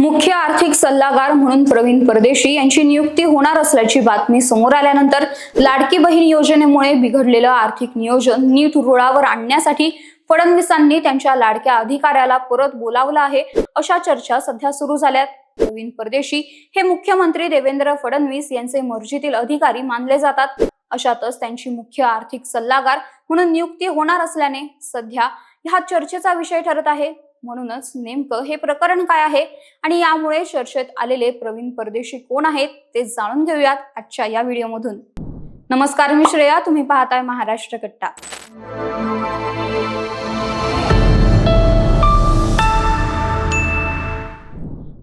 मुख्य आर्थिक सल्लागार म्हणून प्रवीण परदेशी यांची नियुक्ती होणार असल्याची बातमी समोर आल्यानंतर लाडकी बहीण योजनेमुळे बिघडलेलं आर्थिक नियोजन नीट रुळावर आणण्यासाठी फडणवीसांनी त्यांच्या लाडक्या अधिकाऱ्याला परत बोलावलं आहे अशा चर्चा सध्या सुरू झाल्यात. प्रवीण परदेशी हे मुख्यमंत्री देवेंद्र फडणवीस यांचे मर्जीतील अधिकारी मानले जातात. अशातच त्यांची मुख्य आर्थिक सल्लागार म्हणून नियुक्ती होणार असल्याने सध्या हा चर्चेचा विषय ठरत आहे. म्हणूनच नेमकं हे प्रकरण काय आहे? आणि यामुळे चर्चेत आलेले प्रवीण परदेशी कोण आहेत? ते जाणून घेऊयात आजच्या या व्हिडिओमधून. नमस्कार मी श्रेया. तुम्ही पाहताय महाराष्ट्र कट्टा.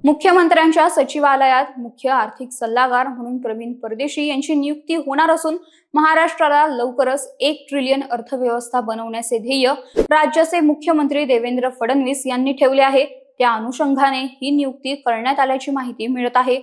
मुख्यमंत्र्यांच्या सचिवालयात मुख्य आर्थिक सल्लागार म्हणून प्रवीण परदेशी यांची नियुक्ती होणार असून महाराष्ट्राला लवकरच एक ट्रिलियन अर्थव्यवस्था बनवण्याचे ध्येय राज्याचे मुख्यमंत्री देवेंद्र फडणवीस यांनी ठेवले आहे. त्या अनुषंगाने ही नियुक्ती करण्यात आल्याची माहिती मिळत आहे.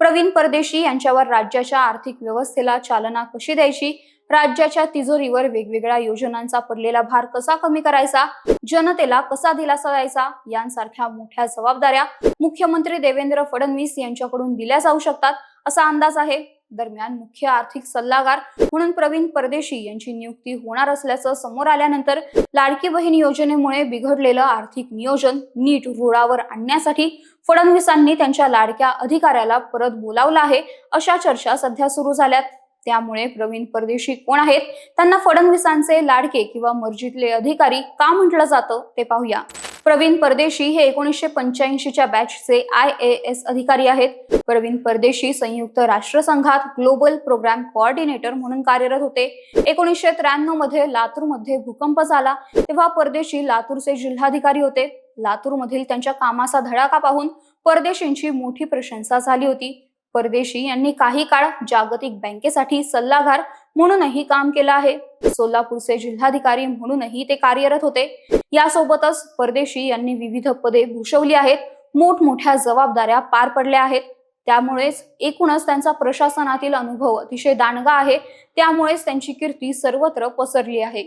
प्रवीण परदेशी यांच्यावर राज्याच्या आर्थिक व्यवस्थेला चालना कशी द्यायची? राज्याच्या तिजोरीवर वेगवेगळ्या योजनांचा पडलेला भार कसा कमी करायचा? जनतेला कसा दिलासा द्यायचा? यांसारख्या मोठ्या जबाबदाऱ्या मुख्यमंत्री देवेंद्र फडणवीस यांच्याकडून दिल्या जाऊ शकतात असा अंदाज आहे दरम्यान मुख्य आर्थिक सल्लागार म्हणून प्रवीण परदेशी यांची नियुक्ती होणार असल्याचं समोर आल्यानंतर लाडकी बहीण योजनेमुळे बिघडलेलं आर्थिक नियोजन नीट रुळावर आणण्यासाठी फडणवीसांनी त्यांच्या लाडक्या अधिकाऱ्याला परत बोलावलं आहे अशा चर्चा सध्या सुरू झाल्यात. त्यामुळे प्रवीण परदेशी कोण आहेत? त्यांना फडणवीसांचे लाडके किंवा मर्जीतले अधिकारी का म्हटलं जातं ते पाहूया. प्रवीण परदेशी हे एकोणीसशे पंच्याऐंशीच्या बॅचचे आय ए एस अधिकारी आहेत. प्रवीण परदेशी संयुक्त राष्ट्रसंघात ग्लोबल प्रोग्राम कोऑर्डिनेटर म्हणून कार्यरत होते. एकोणीसशे त्र्याण्णवमध्ये लातूरमध्ये भूकंप झाला. तेव्हा परदेशी लातूरचे जिल्हाधिकारी होते. लातूरमधील त्यांच्या कामाचा धडाका पाहून परदेशींची मोठी प्रशंसा झाली होती. परदेशी यांनी काही काळ जागतिक बँकेसाठी सल्लागार म्हणूनही काम केलं आहे. सोलापूरचे जिल्हाधिकारी म्हणूनही ते कार्यरत होते. यासोबतच परदेशी यांनी विविध पदे भूषवली आहेत. मोठमोठ्या जबाबदाऱ्या पार पडल्या आहेत. त्यामुळेच एकूणच त्यांचा प्रशासनातील अनुभव अतिशय दांडगा आहे. त्यामुळेच त्यांची कीर्ती सर्वत्र पसरली आहे.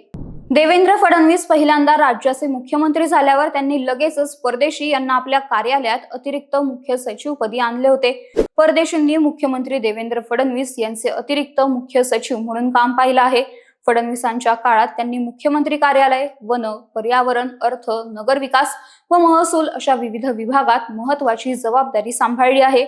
देवेंद्र फडणवीस पहिल्यांदा राज्याचे मुख्यमंत्री झाल्यावर त्यांनी लगेचच परदेशी यांना आपल्या कार्यालयात अतिरिक्त मुख्य सचिवपदी आणले होते. परदेशींनी मुख्यमंत्री देवेंद्र फडणवीस यांचे अतिरिक्त मुख्य सचिव म्हणून काम पाहिलं आहे. फडणवीसांच्या काळात त्यांनी मुख्यमंत्री कार्यालय वन पर्यावरण अर्थ नगरविकास व महसूल अशा विविध विभागात महत्वाची जबाबदारी सांभाळली आहे.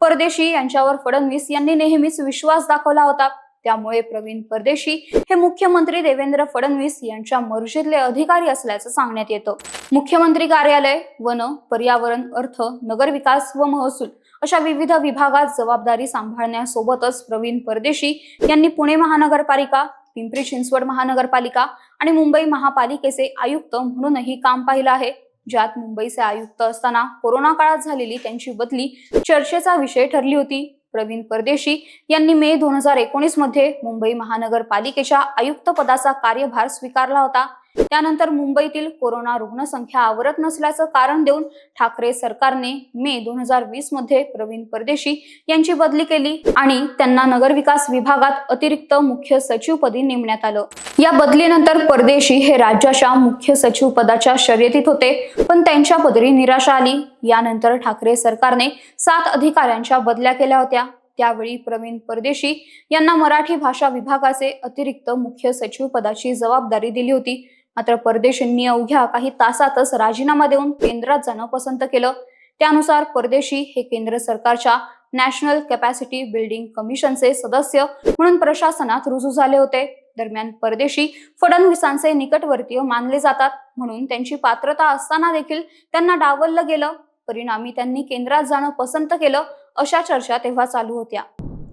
परदेशी यांच्यावर फडणवीस यांनी नेहमीच विश्वास दाखवला होता. त्यामुळे प्रवीण परदेशी हे मुख्यमंत्री देवेंद्र फडणवीस यांच्या मर्जीतले अधिकारी असल्याचं सांगण्यात येतं. मुख्यमंत्री कार्यालय वन पर्यावरण अर्थ नगरविकास व महसूल अशा विविध विभागात जबाबदारी सांभाळण्यासोबतच प्रवीण परदेशी यांनी पुणे महानगरपालिका पिंपरी चिंचवड महानगरपालिका आणि मुंबई महापालिकेचे आयुक्त म्हणूनही काम पाहिलं आहे. ज्यात मुंबईचे आयुक्त असताना कोरोना काळात झालेली त्यांची बदली चर्चेचा विषय ठरली होती. प्रवीण परदेशी यांनी मे दोन हजार एकोणीसमध्ये मुंबई महानगरपालिकेच्या आयुक्त पदाचा कार्यभार स्वीकारला होता. त्यानंतर मुंबईतील कोरोना रुग्णसंख्या आवरत नसल्याचं कारण देऊन ठाकरे सरकारने मे दोन हजार वीसमध्ये प्रवीण परदेशी यांची बदली केली आणि त्यांना नगरविकास विभागात अतिरिक्त मुख्य सचिवपदी नेमण्यात आलं. या बदलीनंतर परदेशी हे राज्याच्या मुख्य सचिव पदाच्या शर्यतीत होते पण त्यांच्या पदरी निराशा आली. यानंतर ठाकरे सरकारने सात अधिकाऱ्यांच्या बदल्या केल्या होत्या. त्यावेळी प्रवीण परदेशी यांना मराठी भाषा विभागाचे अतिरिक्त मुख्य सचिव पदाची जबाबदारी दिली होती. मात्र परदेशींनी अवघ्या काही तासातच राजीनामा देऊन केंद्रात जाणं पसंत केलं. त्यानुसार परदेशी हे केंद्र सरकारच्या नॅशनल कॅपॅसिटी बिल्डिंग कमिशनचे सदस्य म्हणून प्रशासनात रुजू झाले होते. दरम्यान परदेशी फडणवीसांचे निकटवर्तीय मानले जातात. म्हणून त्यांची पात्रता असताना देखील त्यांना डावललं गेलं. परिणामी त्यांनी केंद्रात जाणं पसंत केलं अशा चर्चा तेव्हा चालू होत्या.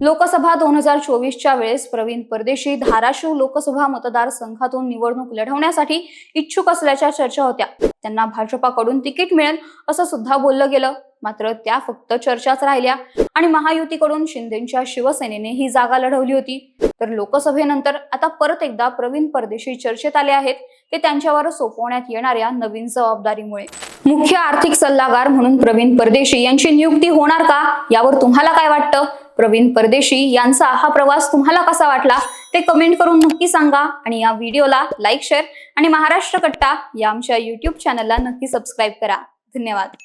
लोकसभा दोन हजार चोवीसच्या वेळेस प्रवीण परदेशी धाराशिव लोकसभा मतदारसंघातून निवडणूक लढवण्यासाठी इच्छुक असल्याच्या चर्चा होत्या. त्यांना भाजपाकडून तिकीट मिळेल असं सुद्धा बोललं गेलं. मात्र त्या फक्त चर्चाच राहिल्या आणि महायुतीकडून शिंदेच्या शिवसेनेने ही जागा लढवली होती. तर लोकसभेनंतर आता परत एकदा प्रवीण परदेशी चर्चेत आले आहेत. ते त्यांच्यावर सोपवण्यात येणाऱ्या नवीन जबाबदारीमुळे. मुख्य आर्थिक सल्लागार म्हणून प्रवीण परदेशी यांची नियुक्ती होणार का? यावर तुम्हाला काय वाटतं? प्रवीण परदेशी यांचा हा प्रवास तुम्हाला कसा वाटला ते कमेंट करून नक्की सांगा. आणि या व्हिडिओला लाईक शेअर आणि महाराष्ट्र कट्टा या आमच्या युट्यूब चॅनलला नक्की सबस्क्राईब करा. धन्यवाद.